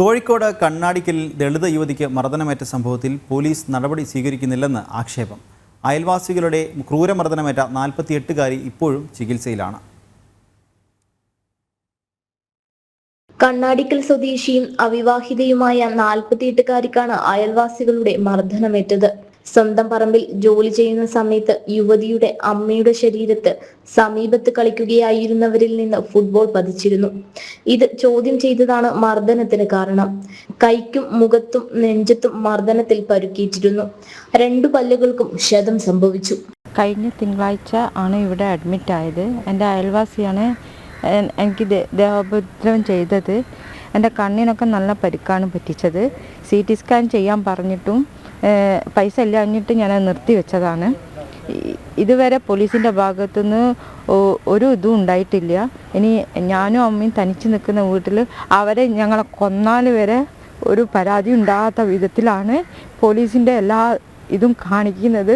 കോഴിക്കോട് കണ്ണാടിക്കൽ ദളിത യുവതിക്ക് മർദ്ദനമേറ്റ സംഭവത്തിൽ പോലീസ് നടപടി സ്വീകരിക്കുന്നില്ലെന്ന് ആക്ഷേപം. അയൽവാസികളുടെ ക്രൂരമർദ്ദനമേറ്റ നാൽപ്പത്തിയെട്ടുകാരി ഇപ്പോഴും ചികിത്സയിലാണ്. കണ്ണാടിക്കൽ സ്വദേശിയും അവിവാഹിതയുമായ നാൽപ്പത്തിയെട്ടുകാരിക്കാണ് അയൽവാസികളുടെ മർദ്ദനമേറ്റത്. സ്വന്തം പറമ്പിൽ ജോലി ചെയ്യുന്ന സമയത്ത് യുവതിയുടെ അമ്മയുടെ ശരീരത്ത് സമീപത്ത് കളിക്കുകയായിരുന്നവരിൽ നിന്ന് ഫുട്ബോൾ പതിച്ചിരുന്നു. ഇത് ചോദ്യം ചെയ്തതാണ് മർദ്ദനത്തിന് കാരണം. കൈക്കും മുഖത്തും നെഞ്ചത്തും മർദ്ദനത്തിൽ പരുക്കിയിട്ടിരുന്നു രണ്ടു പല്ലുകൾക്കും ക്ഷതം സംഭവിച്ചു. കഴിഞ്ഞ തിങ്കളാഴ്ച ആണ് ഇവിടെ അഡ്മിറ്റ് ആയത്. എന്റെ അയൽവാസിയാണ് എനിക്ക് ദേഹോപദ്രവം ചെയ്തത്. എന്റെ കണ്ണിനൊക്കെ നല്ല പരിക്കാണ് പറ്റിച്ചത്. സി ടി സ്കാൻ ചെയ്യാൻ പറഞ്ഞിട്ടും പൈസ ഇല്ലാഞ്ഞിട്ട് ഞാൻ നിർത്തി വെച്ചതാണ്. ഇതുവരെ പോലീസിന്റെ ഭാഗത്തുനിന്ന് ഒരു ഇതും ഉണ്ടായിട്ടില്ല. ഇനി ഞാനും അമ്മയും തനിച്ച് നിൽക്കുന്ന വീട്ടിൽ അവരെ ഞങ്ങളെ കൊന്നാൽ വരെ ഒരു പരാതി ഉണ്ടാകാത്ത വിധത്തിലാണ് പോലീസിന്റെ എല്ലാ ഇതും കാണിക്കുന്നത്.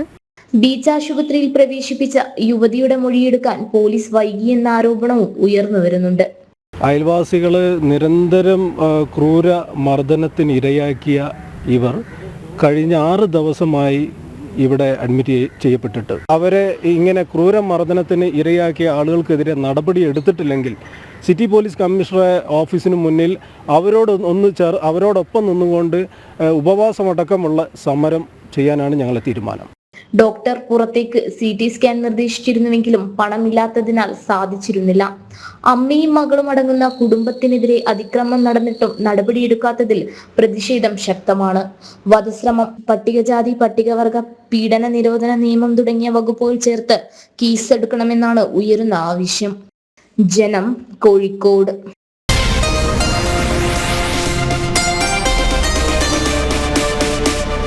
ബീച്ച് ആശുപത്രിയിൽ പ്രവേശിപ്പിച്ച യുവതിയുടെ മൊഴിയെടുക്കാൻ പോലീസ് വൈകിയെന്ന ആരോപണവും ഉയർന്നു വരുന്നുണ്ട്. അയൽവാസികൾ നിരന്തരം ക്രൂര മർദ്ദനത്തിന് ഇരയാക്കിയ ഇവർ കഴിഞ്ഞ ആറ് ദിവസമായി ഇവിടെ അഡ്മിറ്റ് ചെയ്യ- ചെയ്യപ്പെട്ടിട്ട്. അവരെ ഇങ്ങനെ ക്രൂര മർദ്ദനത്തിന് ഇരയാക്കിയ ആളുകൾക്കെതിരെ നടപടി എടുത്തിട്ടില്ലെങ്കിൽ സിറ്റി പോലീസ് കമ്മീഷണറെ ഓഫീസിന് മുന്നിൽ അവരോട് ഒന്ന് ചേർ അവരോടൊപ്പം നിന്നുകൊണ്ട് ഉപവാസമടക്കമുള്ള സമരം ചെയ്യാനാണ് ഞങ്ങളുടെ തീരുമാനം. ഡോക്ടർ പുറത്തേക്ക് സി ടി സ്കാൻ നിർദ്ദേശിച്ചിരുന്നുവെങ്കിലും പണമില്ലാത്തതിനാൽ സാധിച്ചിരുന്നില്ല. അമ്മയും മകളും അടങ്ങുന്ന കുടുംബത്തിനെതിരെ അതിക്രമം നടന്നിട്ടും നടപടിയെടുക്കാത്തതിൽ പ്രതിഷേധം ശക്തമാണ്. വധശ്രമം പട്ടികജാതി പട്ടികവർഗ പീഡന നിരോധന നിയമം തുടങ്ങിയ വകുപ്പുകൾ ചേർത്ത് കേസെടുക്കണമെന്നാണ് ഉയരുന്ന ആവശ്യം. ജനം കോഴിക്കോട്